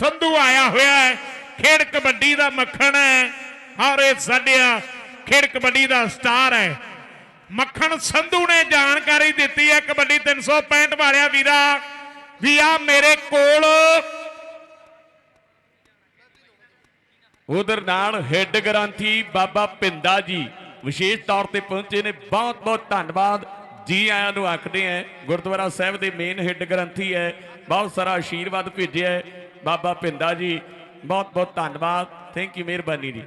ਸੰਧੂ ਆਇਆ ਹੋਇਆ ਹੈ। ਖੇਡ ਕਬੱਡੀ ਦਾ ਮੱਖਣ ਹੈ। ਔਰ ਇਹ ਸਾਡਿਆ ਖੇਡ ਕਬੱਡੀ ਦਾ ਸਟਾਰ ਹੈ। ਮੱਖਣ ਸੰਧੂ ਨੇ ਜਾਣਕਾਰੀ ਦਿੱਤੀ ਹੈ ਕਬੱਡੀ 365 ਵਾਲਿਆ ਵੀਰਾ ਵੀ ਆ ਮੇਰੇ ਕੋਲ। ਉਧਰ ਨਾਲ ਹੈੱਡ ਗ੍ਰੰਥੀ ਬਾਬਾ ਪਿੰਦਾ ਜੀ ਵਿਸ਼ੇਸ਼ ਤੌਰ ਤੇ ਪਹੁੰਚੇ ਨੇ। ਬਹੁਤ ਬਹੁਤ ਧੰਨਵਾਦ। ਜੀ ਆਇਆਂ ਨੂੰ ਆਖਦੇ ਆ ਗੁਰਦੁਆਰਾ ਸਾਹਿਬ ਦੇ ਮੇਨ ਹੈੱਡ ਗ੍ਰੰਥੀ ਹੈ। ਬਹੁਤ ਸਾਰਾ ਆਸ਼ੀਰਵਾਦ ਭੇਜਿਆ ਬਾਬਾ ਪਿੰਦਾ ਜੀ ਬਹੁਤ ਬਹੁਤ ਧੰਨਵਾਦ। ਥੈਂਕ ਯੂ ਮਿਹਰਬਾਨੀ ਜੀ।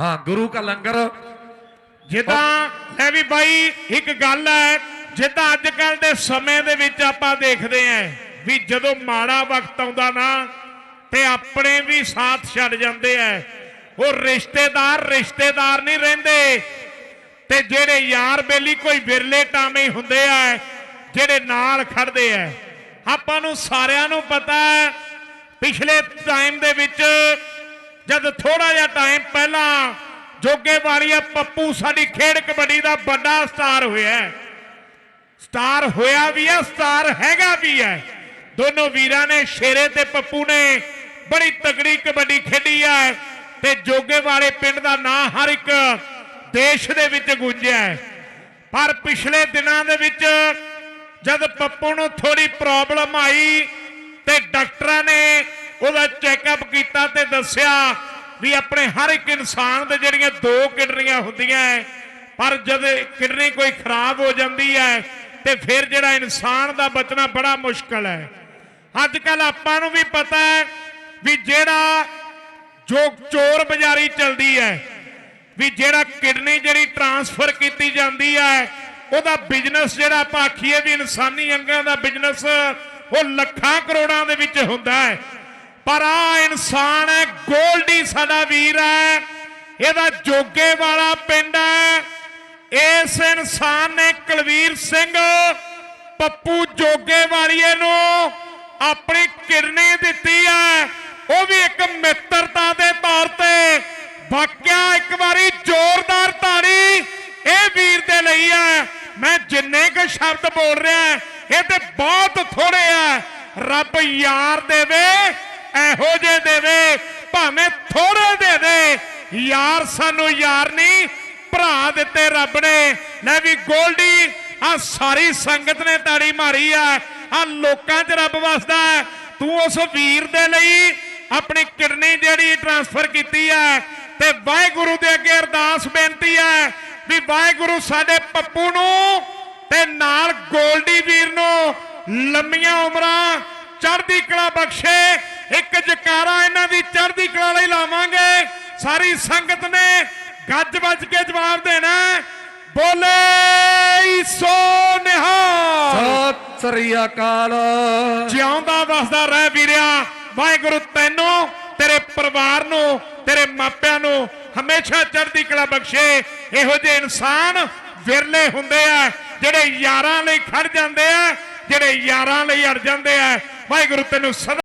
ਹਾਂ ਗੁਰੂ ਕਾ ਲੰਗਰ। ਜਿੱਦਾਂ ਇਹ ਵੀ ਬਾਈ ਇੱਕ ਗੱਲ ਹੈ ਜਿੱਦਾਂ ਅੱਜ ਕੱਲ ਦੇ ਸਮੇਂ ਦੇ ਵਿੱਚ ਆਪਾਂ ਦੇਖਦੇ ਆਂ ਵੀ ਜਦੋਂ ਮਾੜਾ ਵਕਤ ਆਉਂਦਾ ਨਾ ਤੇ ਆਪਣੇ ਵੀ ਸਾਥ ਛੱਡ ਜਾਂਦੇ ਆ। ਉਹ ਰਿਸ਼ਤੇਦਾਰ ਰਿਸ਼ਤੇਦਾਰ ਨਹੀਂ ਰਹਿੰਦੇ। ਤੇ ਜਿਹੜੇ ਯਾਰ ਬੇਲੀ ਕੋਈ ਵਿਰਲੇ ਟਾਵੇਂ ਹੁੰਦੇ ਆ ਜਿਹੜੇ ਨਾਲ ਖੜਦੇ ਆ ਆਪਾਂ ਨੂੰ ਸਾਰਿਆਂ ਨੂੰ ਪਤਾ ਹੈ ਪਿਛਲੇ ਟਾਈਮ ਦੇ ਵਿੱਚ ਜਦ ਥੋੜਾ ਜਿਹਾ ਟਾਈਮ ਪਹਿਲਾਂ ਜੋਗੇ ਵਾਲੀਆ ਪੱਪੂ ਸਾਡੀ ਖੇਡ ਕਬੱਡੀ ਦਾ ਵੱਡਾ ਸਟਾਰ ਹੋਇਆ ਸਟਾਰ ਹੋਇਆ ਵੀ ਹੈ ਸਟਾਰ ਹੈਗਾ ਵੀ ਹੈ ਦੋਨੋਂ ਵੀਰਾਂ ਨੇ, ਸ਼ੇਰੇ ਤੇ ਪੱਪੂ ਨੇ ਬੜੀ ਤਗੜੀ ਕਬੱਡੀ ਖੇਡੀ ਹੈ ਤੇ ਜੋਗੇ ਵਾਲੇ ਪਿੰਡ ਦਾ ਨਾਂ ਹਰ ਇੱਕ ਦੇਸ਼ ਦੇ ਵਿੱਚ ਗੂੰਜਿਆ ਪਰ ਪਿਛਲੇ ਦਿਨਾਂ ਦੇ ਵਿੱਚ ਜਦ ਪੱਪੂ ਨੂੰ ਥੋੜੀ ਪ੍ਰੋਬਲਮ ਆਈ ਤੇ ਡਾਕਟਰਾਂ ਨੇ ਉਹਦਾ ਚੈੱਕਅਪ ਕੀਤਾ ਤੇ ਦੱਸਿਆ ਵੀ ਆਪਣੇ ਹਰ ਇੱਕ ਇਨਸਾਨ ਦੇ ਜਿਹੜੀਆਂ ਦੋ ਕਿਡਨੀਆਂ ਹੁੰਦੀਆਂ ਹੈ, ਪਰ ਜਦ ਕਿਡਨੀ ਕੋਈ ਖਰਾਬ ਹੋ ਜਾਂਦੀ ਹੈ ਤੇ ਫਿਰ ਜਿਹੜਾ ਇਨਸਾਨ ਦਾ ਬਚਣਾ ਬੜਾ ਮੁਸ਼ਕਲ ਹੈ ਅੱਜ ਕੱਲ ਆਪਾਂ ਨੂੰ ਵੀ ਪਤਾ ਹੈ ਵੀ ਜਿਹੜਾ ਜੋ ਚੋਰ ਬਾਜ਼ਾਰੀ ਚੱਲਦੀ ਹੈ ਵੀ ਜਿਹੜਾ ਕਿਡਨੀ ਜਿਹੜੀ ਟਰਾਂਸਫਰ ਕੀਤੀ ਜਾਂਦੀ ਹੈ ਉਹਦਾ ਬਿਜ਼ਨਸ ਜਿਹੜਾ ਆਪਾਂ ਆਖੀਏ ਵੀ ਇਨਸਾਨੀ ਅੰਗਾਂ ਦਾ ਬਿਜ਼ਨਸ ਉਹ ਲੱਖਾਂ ਕਰੋੜਾਂ ਦੇ ਵਿੱਚ ਹੁੰਦਾ ਹੈ। ਪਰ ਆ ਇਨਸਾਨ ਹੈ, ਗੋਲਡੀ ਸਾਡਾ ਵੀਰ ਹੈ, ਇਹਦਾ ਜੋਗੇ ਵਾਲਾ ਪਿੰਡ ਹੈ। ਇਸ ਇਨਸਾਨ ਨੇ ਕੁਲਵੀਰ ਸਿੰਘ ਪੱਪੂ ਜੋਗੇ ਵਾਲੀਏ ਨੂੰ ਆਪਣੀ ਕਿਰਨੀ ਦਿੱਤੀ ਹੈ। ਉਹ ਵੀ ਇੱਕ ਮਿੱਤਰਤਾ ਦੇ ਤੌਰ ਤੇ ਵਾਕਿਆ ਇੱਕ ਵਾਰੀ ਜ਼ੋਰਦਾਰ ਤਾੜੀ ਇਹ ਵੀਰ ਦੇ ਲਈ ਹੈ ਮੈਂ ਜਿੰਨੇ ਕੁ ਸ਼ਬਦ ਬੋਲ ਰਿਹਾ ਇਹ ਤੇ ਬਹੁਤ ਥੋੜੇ ਆ। ਰੱਬ ਯਾਰ ਦੇਵੇ, ਇਹੋ ਜੇ ਦੇਵੇ, ਭਾਵੇਂ ਥੋੜੇ ਦੇ ਦੇ ਯਾਰ ਸਾਨੂੰ ਯਾਰ ਨਹੀਂ, ਭਰਾ ਦਿੱਤੇ ਰੱਬ ਨੇ। ਲੈ ਵੀ ਗੋਲਡੀ ਆ ਸਾਰੀ ਸੰਗਤ ਨੇ ਤਾੜੀ ਮਾਰੀ ਆ। ਆ ਲੋਕਾਂ 'ਚ ਰੱਬ ਵਸਦਾ ਤੂੰ ਉਸ ਵੀਰ ਦੇ ਲਈ ਆਪਣੀ ਕਿਡਨੀ ਜਿਹੜੀ ਟ੍ਰਾਂਸਫਰ ਕੀਤੀ ਹੈ, ਤੇ ਵਾਹਿਗੁਰੂ ਦੇ ਅੱਗੇ ਵੀ ਵਾਹਿਗੁਰੂ ਸਾਡੇ ਪੱਪੂ ਨੂੰ ਤੇ ਨਾਲ ਗੋਲਡੀ ਵੀਰ ਨੂੰ ਲੰਮੀਆਂ ਉਮਰਾਂ ਚੜ੍ਹਦੀ ਕਲਾ ਬਖਸ਼ੇ ਇੱਕ ਜਕਾਰਾ ਇਹਨਾਂ ਦੀ ਚੜ੍ਹਦੀ ਕਲਾ ਲਈ ਲਾਵਾਂਗੇ। ਸਾਰੀ ਸੰਗਤ ਨੇ ਗੱਜ ਵੱਜ ਕੇ ਜਵਾਬ ਦੇਣਾ। ਬੋਲੇ ਸੋ ਨਿਹਾਲ। ਸਤਿ ਸ੍ਰੀ ਅਕਾਲ। ਜਿਉਂਦਾ ਵਸਦਾ ਰਹਿ ਵੀਰਿਆ ਵਾਹਿਗੁਰੂ ਤੈਨੂੰ ਤੇਰੇ ਪਰਿਵਾਰ ਨੂੰ ਤੇਰੇ ਮਾਪਿਆਂ ਨੂੰ ਹਮੇਸ਼ਾ ਚੜ੍ਹਦੀ ਕਲਾ ਬਖਸ਼ੇ। ਇਹੋ ਜਿਹੇ ਇਨਸਾਨ ਵਿਰਲੇ ਹੁੰਦੇ ਆ, ਜਿਹੜੇ ਯਾਰਾਂ ਲਈ ਖੜ ਜਾਂਦੇ ਆ, ਜਿਹੜੇ ਯਾਰਾਂ ਲਈ ਅੜ ਜਾਂਦੇ ਆ। ਵਾਹਿਗੁਰੂ ਤੈਨੂੰ ਸਦਾ